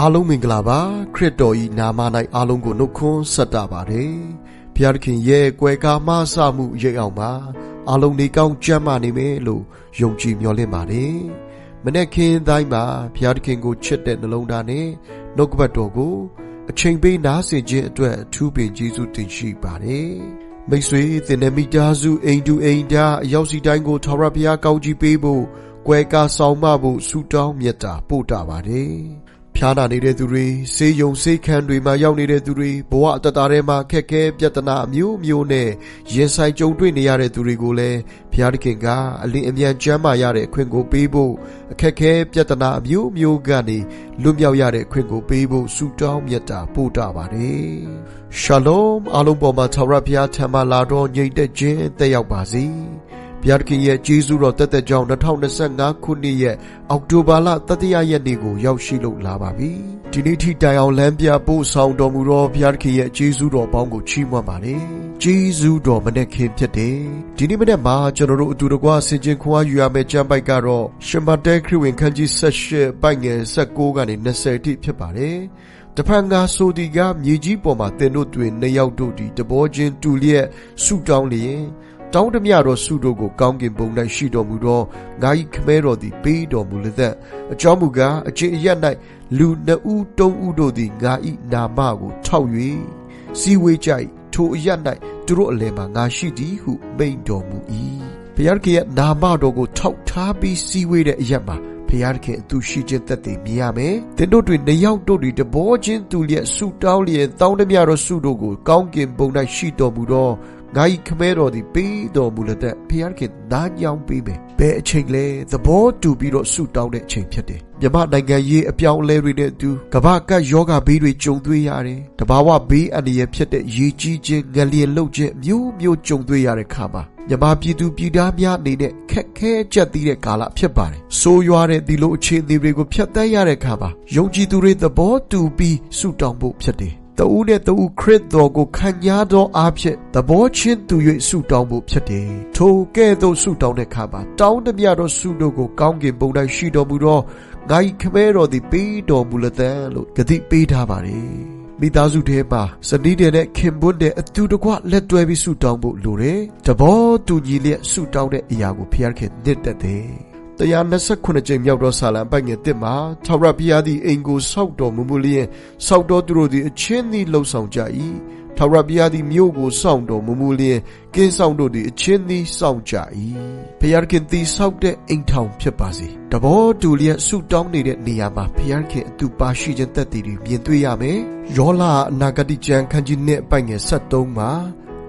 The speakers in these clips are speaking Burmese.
အားလုံးမင်္ဂလာပါခရစ်တော်ဤနာမ၌အားလုံးကိုနှုတ်ခွန်းဆက်တာပါတယ်ဘုရားသခင်ရဲ့ကွယ်ကာမဆမှုရိပ်အောင်ပါအားလုံးနေကောင်းကြမ်းမာနေမယ်လို့ယုံကြည်မျှော်လင့်ပါတယ်မနေ့ခင်တိုင်းမှာဘုရားသခင်ကိုချစ်တဲ့နှလုံးသားနဲ့နှုတ်ကပတ်တော်ကိုအချိန်ပေးနားဆင်ခြင်းအတွက်အထူးပင်ကျေးဇူးတင်ရှိပါတယ်မိတ်ဆွေသင်တဲ့မိသားစုအိမ်တူအိမ်သားအရောက်စီတိုင်းကိုထာဝရဘုရားကောင်းကြီးပေးဖို့ကွယ်ကာဆောင်မဖို့ဆုတောင်းမြတ်တာပို့တာပါတယ် ဖျားနာနေတဲ့သူတွေဆေးရုံဆေးခန်းတွေမှာရောက်နေတဲ့သူတွေဘဝအတ္တထဲမှာခက်ခဲပြဿနာအမျိုးမျိုးနဲ့ရင်ဆိုင်ကြုံတွေ့နေရတဲ့သူတွေကိုလည်းဘုရားသခင်ကအလင်းအမြန်ကျမ်းမာရတဲ့အခွင့်ကိုပေးဖို့အခက်ခဲပြဿနာအမျိုးမျိုးကနေလွတ်မြောက်ရတဲ့အခွင့်ကိုပေးဖို့ဆုတောင်းမြတ်တာပို့တာပါတယ်ရှာလုံအားလုံးပေါ်မှာထာဝရဘုရားထံမှလာတော့ညီတဲ့ခြင်းတက်ရောက်ပါစေ ဘုရားခင်ရဲ့ကျေးဇူးတော်တက်တဲ့ကြောင့်2025ခုနှစ်ရဲ့အောက်တိုဘာလတတိယရက်နေ့ကိုရောက်ရှိလို့လာပါပြီ။ဒီနေ့ထိတိုင်အောင်လမ်းပြပို့ဆောင်တော်မူသောဘုရားခင်ရဲ့ကျေးဇူးတော်ပေါင်းကိုချီးမွမ်းပါတယ်။ကျေးဇူးတော်မနဲ့ခင်ဖြစ်တယ်။ဒီနေ့မနေ့မှာကျွန်တော်တို့အတူတကွဆင်ခြင်ခွာယူရမယ့်ကျမ်းပိုက်ကတော့ရှမတဲခရစ်ဝင်ခန်းကြီး78ပိုက်ငယ်16ကနေ20အထိဖြစ်ပါတယ်။တဖန်ကဆိုဒီကမြေကြီးပေါ်မှာတင်တို့တွင်နှစ်ယောက်တို့ဒီတဘောချင်းတူလျက်ဆူတောင်းလျင် တောင်းတမြတော်ဆုတို့ကိုကောင်းကင်ဘုံ၌ရှိတော်မူသောငါ၏ခမဲတော်သည်ပေးတော်မူလသက်အကြောင်းမူကားအချင်းအရ၌လူနှစ်ဦးသုံးဦးတို့သည်ငါ၏နာမကိုထောက်၍စီဝေးကြ၏ထိုအရ၌သူတို့အလယ်မှာငါရှိသည်ဟုမိန့်တော်မူ၏ဘုရားခင်ရဲ့နာမတော်ကိုထောက်ထားပြီးစီဝေးတဲ့အရမှာဖျားခင်အသူရှိခြင်းသက်သေမြင်ရမယ်။သင်တို့တွင်နှစ်ယောက်တို့သည်တဘောချင်းတူလျက်ဆူတောင်းလျက်တောင်းတမြတော်ဆုတို့ကိုကောင်းကင်ဘုံ၌ရှိတော်မူသော ငါ၏ခမဲတော်သည်ပေးတော်မူလက်သက်ဖျားခင်နားညောင်းပေးမယ်ဘယ်အချိန်လဲသဘောတူပြီးတော့ဆုတောင်းတဲ့အချိန်ဖြစ်တယ်မြမနိုင်ငံရေးအပြောင်းအလဲတွေနဲ့အတူကမ္ဘာကပ်ယောဂဘေးတွေကြုံတွေ့ရတယ်တဘာဝဘေးအန္တရာယ်ဖြစ်တဲ့ရေကြီးခြင်းငလျင်လှုပ်ခြင်းမျိုးမျိုးကြုံတွေ့ရတဲ့ခါမှာမြမပြည်သူပြည်သားများအနေနဲ့ခက်ခဲကြက်သီးတဲ့ကာလဖြစ်ပါတယ်ဆိုးရွားတဲ့ဒီလိုအခြေအနေတွေကိုဖျက်ဆီးရတဲ့ခါမှာယုံကြည်သူတွေသဘောတူပြီးဆုတောင်းဖို့ဖြစ်တယ် တဦးနဲ့တဦးခရစ်တော်ကိုခံညာသောအားဖြင့်သဘောချင်းတူ၍ဆုတောင်းဖို့ဖြစ်တယ်။ထိုကဲ့သို့ဆုတောင်းတဲ့အခါမှာတောင်းတမြသောဆုတို့ကိုကောင်းကင်ဘုံ၌ရှိတော်မူသောငါ၏ခမဲတော်သည်ပေးတော်မူလသံလို့ဂတိပေးထားပါတယ်။မိသားစုထဲမှာစနီးတဲ့နဲ့ခင်ပွန်းတဲ့အတူတကွလက်တွဲပြီးဆုတောင်းဖို့လိုတယ်။တဘောတူညီလျက်ဆုတောင်းတဲ့အရာကိုဖျားခင်နှစ်သက်တယ်။ 129ကြိမ်မြောက်သောဆာလံပိုက်ငယ်တစ်မှာထာဝရဘုရားသည်အိမ်ကိုဆောက်တော်မူမူလျင်ဆောက်တော်သူတို့သည်အချင်းသည်လှုပ်ဆောင်ကြ၏ထာဝရဘုရားသည်မြို့ကိုစောင့်တော်မူမူလျင်ကင်းဆောင်တို့သည်အချင်းသည်စောင့်ကြ၏ဘုရားခင်သည်ဆောက်တဲ့အိမ်ထောင်ဖြစ်ပါစေတဘောတူလျက်ဆုတောင်းနေတဲ့နေရာမှာဘုရားခင်အတူပါရှိခြင်းသက်တည်တွေမြင်တွေ့ရမယ်ယောလာအနာဂတိကျမ်းခန်းကြီးနှစ်ပိုက်ငယ်73မှာ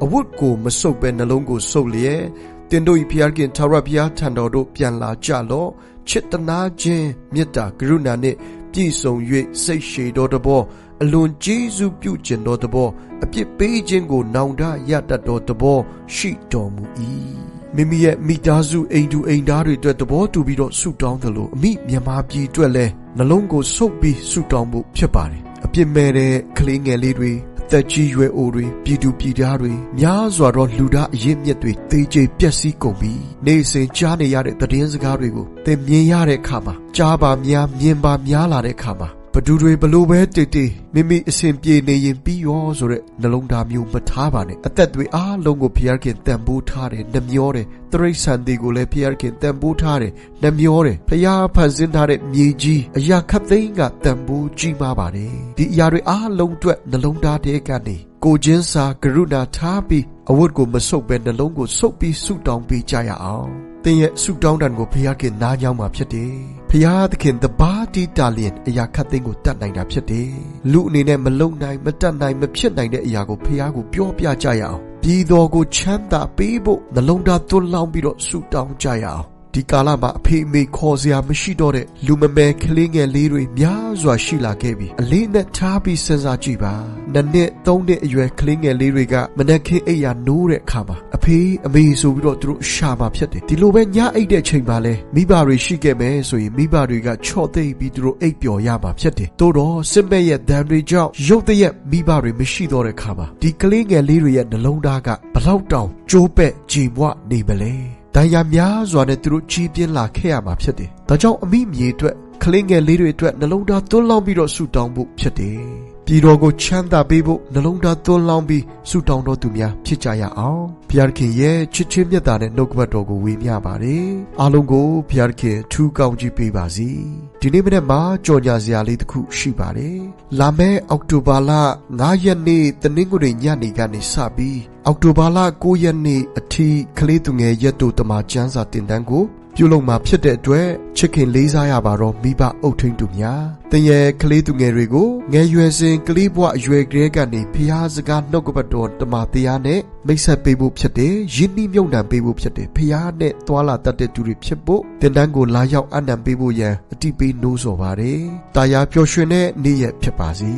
အဝတ်ကိုမဆုပ်ပဲနှလုံးကိုဆုပ်လျက် တင်တို့၏ဖျားခင်ထာဝရဘုရားထံတော်သို့ပြန်လာကြလော့ချစ်တနာခြင်းမေတ္တာကရုဏာနှင့်ပြည့်စုံ၍စိတ်ရှည်တော်တဘောအလွန်ကျေးဇူးပြုခြင်းတော်တဘောအပြစ်ပေးခြင်းကိုနောင်တရတတ်တော်တဘောရှိတော်မူ၏မိမိရဲ့မိသားစုအိမ်သူအိမ်သားတွေအတွက်တဘောတူပြီးတော့ဆုတောင်းတယ်လို့အမိမြန်မာပြည်အတွက်လဲနှလုံးကိုဆုပ်ပြီးဆုတောင်းဖို့ဖြစ်ပါတယ်အပြစ်မဲ့တဲ့ကလေးငယ်လေးတွေ သက်ကြီးရွယ်အိုတွေပြည်သူပြည်သားတွေများစွာသောလူသားအရင်းမြစ်တွေတေးကြိပျက်စီးကုန်ပြီးနေစဉ်ကြားနေရတဲ့သတင်းစကားတွေကိုသင်မြင်ရတဲ့အခါမှာကြားပါများမြင်ပါများလာတဲ့အခါမှာ ဘဒူတွေဘလို့ပဲတိတ်တိတ်မိမိအစဉ်ပြေနေရင်ပြီးရောဆိုတဲ့နှလုံးသားမျိုးမထားပါနဲ့အသက်တွေအားလုံးကိုဖျားခင်တန်ဖိုးထားတယ်နှမျောတယ်တရိษံတွေကိုလည်းဖျားခင်တန်ဖိုးထားတယ်နှမျောတယ်ဖျားဖန်ဆင်းထားတဲ့မြေကြီးအရာခတ်သိမ်းကတန်ဖိုးကြီးမားပါတယ်ဒီအရာတွေအားလုံးအတွက်နှလုံးသားတဲ့ကနေကိုချင်းစာကရုဏာထားပြီးအဝတ်ကိုမဆုပ်ပဲနှလုံးကိုဆုပ်ပြီးဆုတောင်းပေးကြရအောင် သင်ရဲ့ဆုတောင်းတန်ကိုဖျားခင်နားကြောင်းမှာဖြစ်တယ်ဖျားသခင်တပါးတီတာလျင်အရာခတ်သိမ်းကိုတတ်နိုင်တာဖြစ်တယ်လူအနေနဲ့မလုံနိုင်မတတ်နိုင်မဖြစ်နိုင်တဲ့အရာကိုဖျားကိုပြောပြကြရအောင်ပြည်တော်ကိုချမ်းသာပေးဖို့နှလုံးသားသွန်းလောင်းပြီးတော့ဆုတောင်းကြရအောင် ဒီကာလမှာအဖေအမေခေါ်စရာမရှိတော့တဲ့လူမမယ်ကလေးငယ်လေးတွေများစွာရှိလာခဲ့ပြီအလေးနဲ့ထားပြီးစဉ်းစားကြည့်ပါနှစ်နှစ်သုံးနှစ်အရွယ်ကလေးငယ်လေးတွေကမနက်ခင်းအိပ်ရာနိုးတဲ့အခါမှာအဖေအမေဆိုပြီးတော့သူတို့ရှာမှာဖြစ်တယ်ဒီလိုပဲညအိပ်တဲ့ချိန်မှာလဲမိဘတွေရှိခဲ့မယ်ဆိုရင်မိဘတွေကချော့သိပ်ပြီးသူတို့အိပ်ပျော်ရမှာဖြစ်တယ်တိုးတော့စစ်မဲ့ရဲ့ဒဏ်တွေကြောင့်ရုတ်တရက်မိဘတွေမရှိတော့တဲ့အခါမှာဒီကလေးငယ်လေးတွေရဲ့နှလုံးသားကဘလောက်တောင်ကျိုးပဲ့ကြေမွနေမလဲ ဒဏ်ရာများစွာနဲ့သူတို့ကြီးပြင်းလာခဲ့ရမှာဖြစ်တယ်။ဒါကြောင့်အမိမြေအတွက်ကလေးငယ်လေးတွေအတွက်နှလုံးသားသွန်းလောင်းပြီးတော့ဆုတောင်းဖို့ဖြစ်တယ်။ ပြည်တော်ကိုချမ်းသာပေးဖို့နှလုံးသားသွန်းလောင်းပြီးဆုတောင်းတော်သူများဖြစ်ကြရအောင်။ဘုရားသခင်ရဲ့ချစ်ချင်းမြတ်တာနဲ့နှုတ်ကပတ်တော်ကိုဝေမျှပါတယ်။အားလုံးကိုဘုရားသခင်ထူးကောင်းကြီးပေးပါစေ။ဒီနေ့မနေ့မှာကြော်ညာစရာလေးတစ်ခုရှိပါတယ်။လာမယ့်အောက်တိုဘာလ9ရက်နေ့တနင်္ဂနွေညနေကနေစပြီးအောက်တိုဘာလ9ရက်နေ့အထိကလေးသူငယ်ရက်တို့တမချန်းစာတင်တန်းကို ပြုလုပ်မှာဖြစ်တဲ့အတွက်ချစ်ခင်လေးစားရပါတော့မိဘအုပ်ထိန်သူများတင်ရဲ့ကလေးသူငယ်တွေကိုငယ်ရွယ်စဉ်ကလေးဘဝအရွယ်ကလေးကနေဖျားစကားနှုတ်ကပတ်တော်တမတရားနဲ့မိတ်ဆက်ပေးဖို့ဖြစ်တယ်ယဉ်နှီးမြုပ်နှံပေးဖို့ဖြစ်တယ်ဖျားနဲ့သွာလာတတ်တဲ့သူတွေဖြစ်ဖို့တင်တန်းကိုလာရောက်အနံပေးဖို့ရန်အတိပေးနှိုးဆော်ပါတယ်တာယာပျော်ရွှင်တဲ့နေ့ရက်ဖြစ်ပါစေ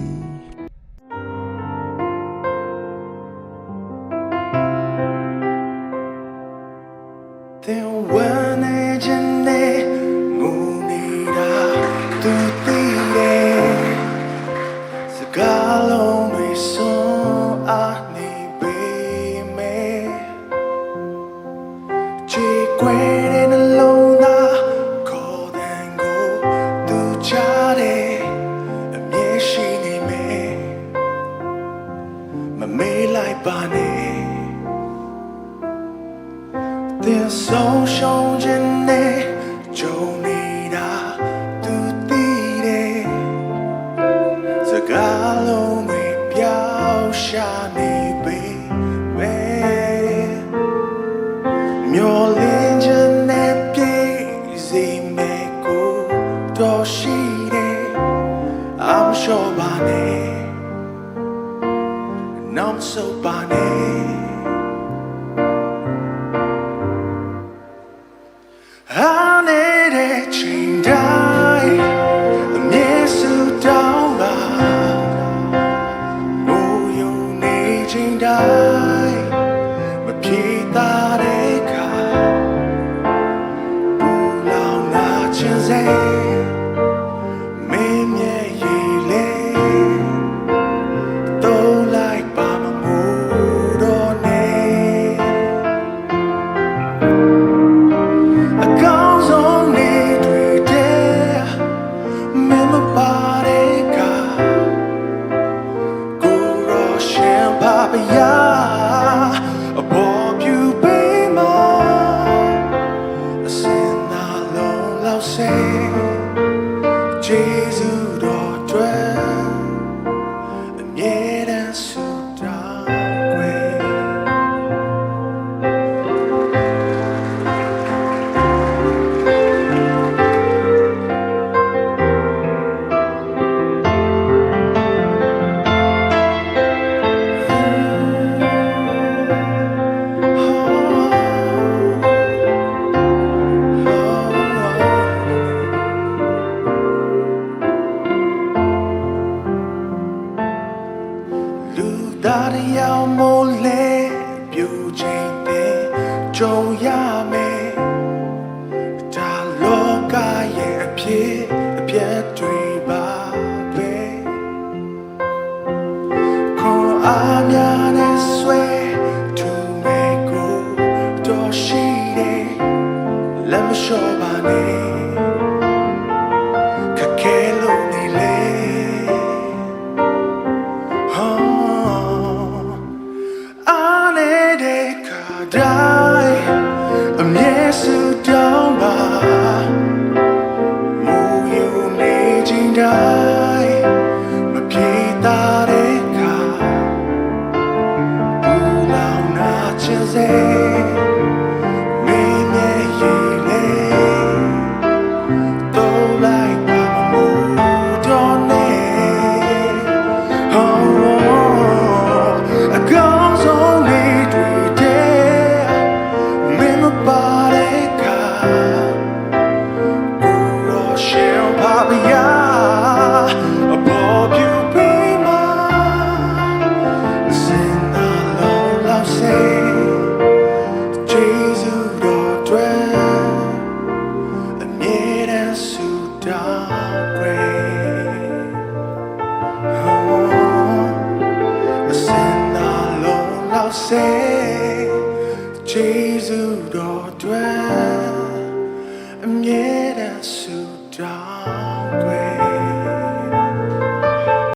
သူသိတယ်စကားလုံးတွေဆုံးအားနေပေမဲ့ချီကွယ်တဲ့နှလုံးသားခေါ်တဲ့ကိုသူချတယ်အမြဲရှိနေမယ်မမေးလိုက်ပါနဲ့ Their soul shown in there, your ရှ it. say. mar.